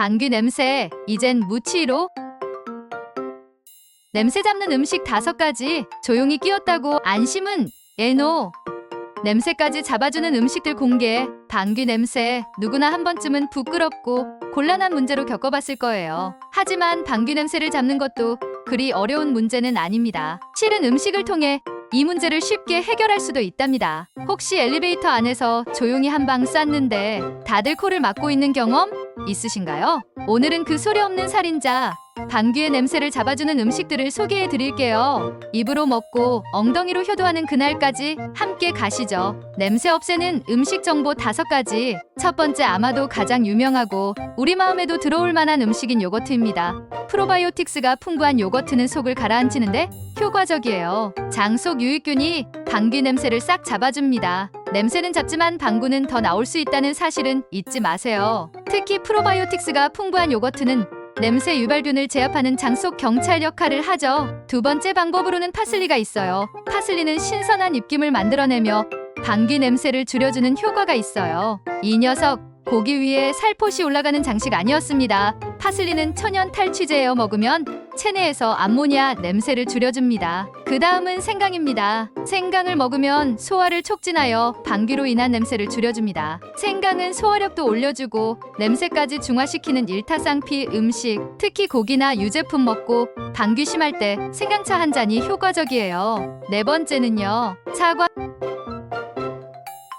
방귀 냄새, 이젠 무치로. 냄새 잡는 음식 다섯 가지 조용히 끼웠다고 안심은 에노. 냄새까지 잡아주는 음식들 공개. 방귀 냄새 누구나 한 번쯤은 부끄럽고 곤란한 문제로 겪어봤을 거예요. 하지만 방귀 냄새를 잡는 것도 그리 어려운 문제는 아닙니다. 실은 음식을 통해 이 문제를 쉽게 해결할 수도 있답니다. 혹시 엘리베이터 안에서 조용히 한방 쐈는데 다들 코를 막고 있는 경험 있으신가요? 오늘은 그 소리 없는 살인자 방귀의 냄새를 잡아주는 음식들을 소개해 드릴게요. 입으로 먹고 엉덩이로 효도하는 그날까지 함께 가시죠. 냄새 없애는 음식 정보 다섯 가지. 첫 번째 아마도 가장 유명하고 우리 마음에도 들어올 만한 음식인 요거트입니다. 프로바이오틱스가 풍부한 요거트는 속을 가라앉히는데 효과적이에요. 장속 유익균이 방귀 냄새를 싹 잡아줍니다. 냄새는 잡지만 방구는 더 나올 수 있다는 사실은 잊지 마세요. 특히 프로바이오틱스가 풍부한 요거트는 냄새 유발균을 제압하는 장속 경찰 역할을 하죠. 두 번째 방법으로는 파슬리가 있어요. 파슬리는 신선한 입김을 만들어내며 방귀 냄새를 줄여주는 효과가 있어요. 이 녀석 고기 위에 살포시 올라가는 장식 아니었습니다. 파슬리는 천연 탈취제예요. 먹으면 체내에서 암모니아 냄새를 줄여줍니다. 그 다음은 생강입니다. 생강을 먹으면 소화를 촉진하여 방귀로 인한 냄새를 줄여줍니다. 생강은 소화력도 올려주고 냄새까지 중화시키는 일타쌍피 음식, 특히 고기나 유제품 먹고 방귀 심할 때 생강차 한 잔이 효과적이에요. 네 번째는요. 사과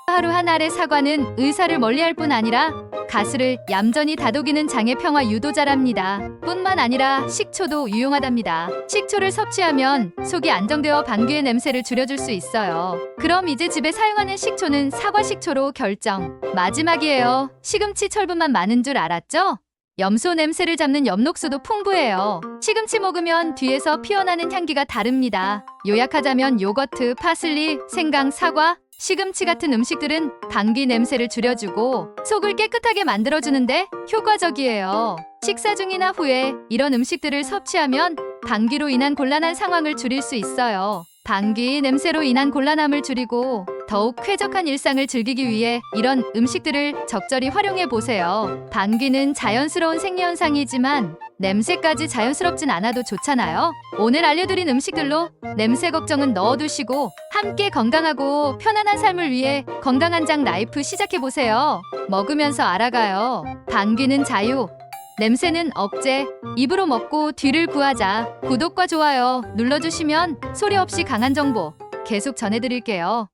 하루 한 알의 사과는 의사를 멀리할 뿐 아니라 가스를 얌전히 다독이는 장의 평화 유도자랍니다. 뿐만 아니라 식초도 유용하답니다. 식초를 섭취하면 속이 안정되어 방귀의 냄새를 줄여줄 수 있어요. 그럼 이제 집에 사용하는 식초는 사과 식초로 결정. 마지막이에요. 시금치 철분만 많은 줄 알았죠? 염소 냄새를 잡는 엽록수도 풍부해요. 시금치 먹으면 뒤에서 피어나는 향기가 다릅니다. 요약하자면 요거트, 파슬리, 생강, 사과, 시금치 같은 음식들은 방귀 냄새를 줄여주고 속을 깨끗하게 만들어주는데 효과적이에요. 식사 중이나 후에 이런 음식들을 섭취하면 방귀로 인한 곤란한 상황을 줄일 수 있어요. 방귀 냄새로 인한 곤란함을 줄이고 더욱 쾌적한 일상을 즐기기 위해 이런 음식들을 적절히 활용해 보세요. 방귀는 자연스러운 생리현상이지만 냄새까지 자연스럽진 않아도 좋잖아요. 오늘 알려드린 음식들로 냄새 걱정은 넣어두시고 함께 건강하고 편안한 삶을 위해 건강한 장 라이프 시작해 보세요. 먹으면서 알아가요. 방귀는 자유. 냄새는 억제. 입으로 먹고 뒤를 구하자. 구독과 좋아요 눌러주시면 소리 없이 강한 정보 계속 전해드릴게요.